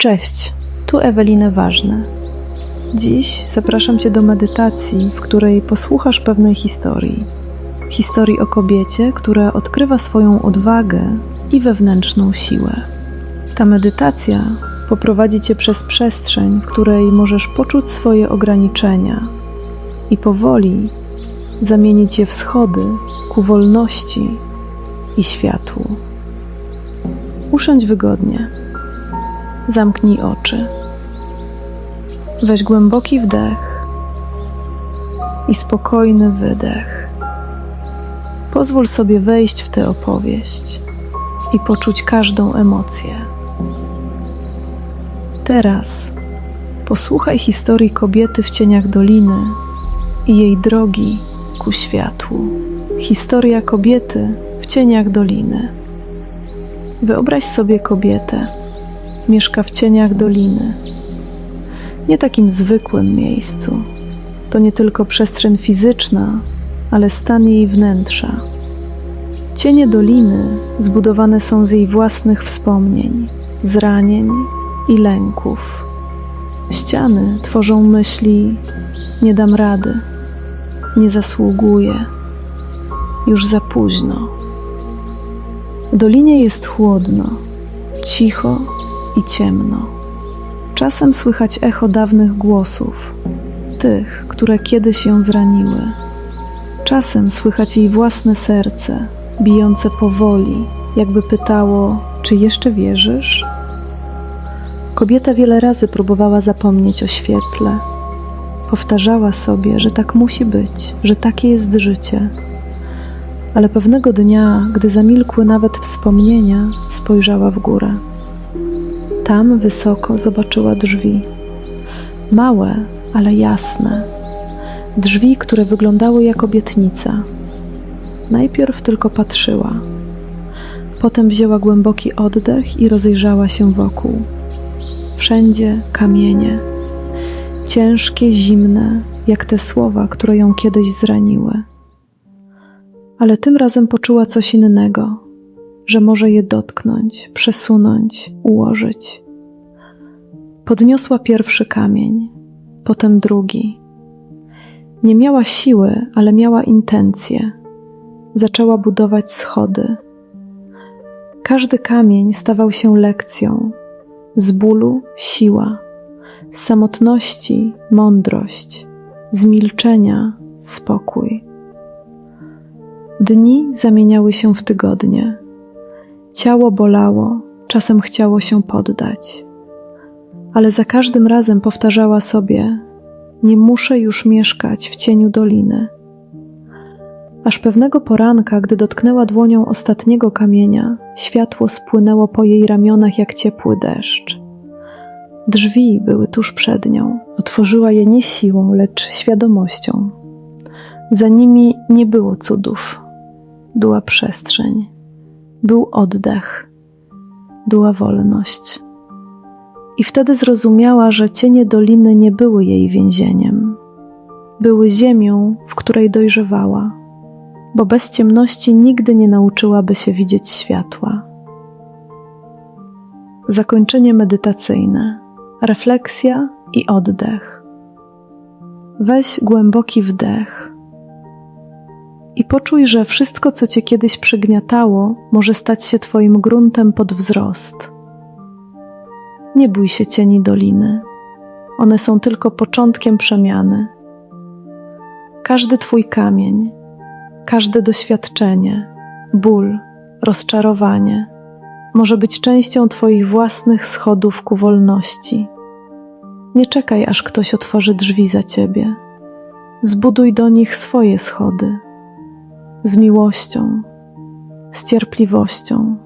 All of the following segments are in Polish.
Cześć, tu Ewelina Ważne. Dziś zapraszam Cię do medytacji, w której posłuchasz pewnej historii. Historii o kobiecie, która odkrywa swoją odwagę i wewnętrzną siłę. Ta medytacja poprowadzi Cię przez przestrzeń, w której możesz poczuć swoje ograniczenia i powoli zamienić je w schody ku wolności i światłu. Usiądź wygodnie. Zamknij oczy. Weź głęboki wdech i spokojny wydech. Pozwól sobie wejść w tę opowieść i poczuć każdą emocję. Teraz posłuchaj historii kobiety w cieniach doliny i jej drogi ku światłu. Historia kobiety w cieniach doliny. Wyobraź sobie kobietę. Mieszka w cieniach doliny. Nie takim zwykłym miejscu. To nie tylko przestrzeń fizyczna, ale stan jej wnętrza. Cienie doliny zbudowane są z jej własnych wspomnień, zranień i lęków. Ściany tworzą myśli: nie dam rady, nie zasługuję, już za późno. W dolinie jest chłodno, cicho i ciemno. Czasem słychać echo dawnych głosów, tych, które kiedyś ją zraniły. Czasem słychać jej własne serce, bijące powoli, jakby pytało: Czy jeszcze wierzysz? Kobieta wiele razy próbowała zapomnieć o świetle. Powtarzała sobie, że tak musi być, że takie jest życie. Ale pewnego dnia, gdy zamilkły nawet wspomnienia, spojrzała w górę. Tam wysoko zobaczyła drzwi. Małe, ale jasne. Drzwi, które wyglądały jak obietnica. Najpierw tylko patrzyła. Potem wzięła głęboki oddech i rozejrzała się wokół. Wszędzie kamienie. Ciężkie, zimne, jak te słowa, które ją kiedyś zraniły. Ale tym razem poczuła coś innego, że może je dotknąć, przesunąć, ułożyć. Podniosła pierwszy kamień, potem drugi. Nie miała siły, ale miała intencję. Zaczęła budować schody. Każdy kamień stawał się lekcją. Z bólu siła, z samotności mądrość, z milczenia spokój. Dni zamieniały się w tygodnie. Ciało bolało, czasem chciało się poddać, ale za każdym razem powtarzała sobie: Nie muszę już mieszkać w cieniu doliny. Aż pewnego poranka, gdy dotknęła dłonią ostatniego kamienia, światło spłynęło po jej ramionach jak ciepły deszcz. Drzwi były tuż przed nią. Otworzyła je nie siłą, lecz świadomością. Za nimi nie było cudów. Była przestrzeń, był oddech, była wolność. I wtedy zrozumiała, że cienie doliny nie były jej więzieniem. Były ziemią, w której dojrzewała, bo bez ciemności nigdy nie nauczyłaby się widzieć światła. Zakończenie medytacyjne, refleksja i oddech. Weź głęboki wdech i poczuj, że wszystko, co cię kiedyś przygniatało, może stać się Twoim gruntem pod wzrost. Nie bój się cieni doliny, one są tylko początkiem przemiany. Każdy Twój kamień, każde doświadczenie, ból, rozczarowanie może być częścią Twoich własnych schodów ku wolności. Nie czekaj, aż ktoś otworzy drzwi za Ciebie. Zbuduj do nich swoje schody z miłością, z cierpliwością,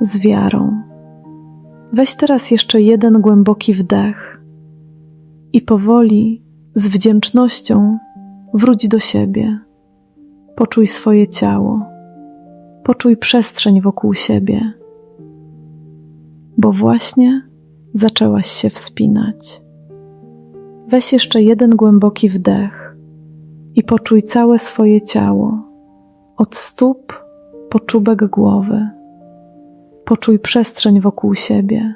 z wiarą. Weź teraz jeszcze jeden głęboki wdech i powoli, z wdzięcznością, wróć do siebie. Poczuj swoje ciało, poczuj przestrzeń wokół siebie, bo właśnie zaczęłaś się wspinać. Weź jeszcze jeden głęboki wdech i poczuj całe swoje ciało od stóp po czubek głowy. Poczuj przestrzeń wokół siebie.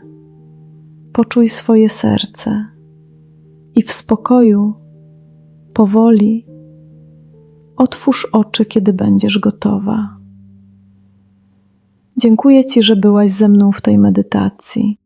poczuj swoje serce i w spokoju, powoli otwórz oczy, kiedy będziesz gotowa. Dziękuję Ci, że byłaś ze mną w tej medytacji.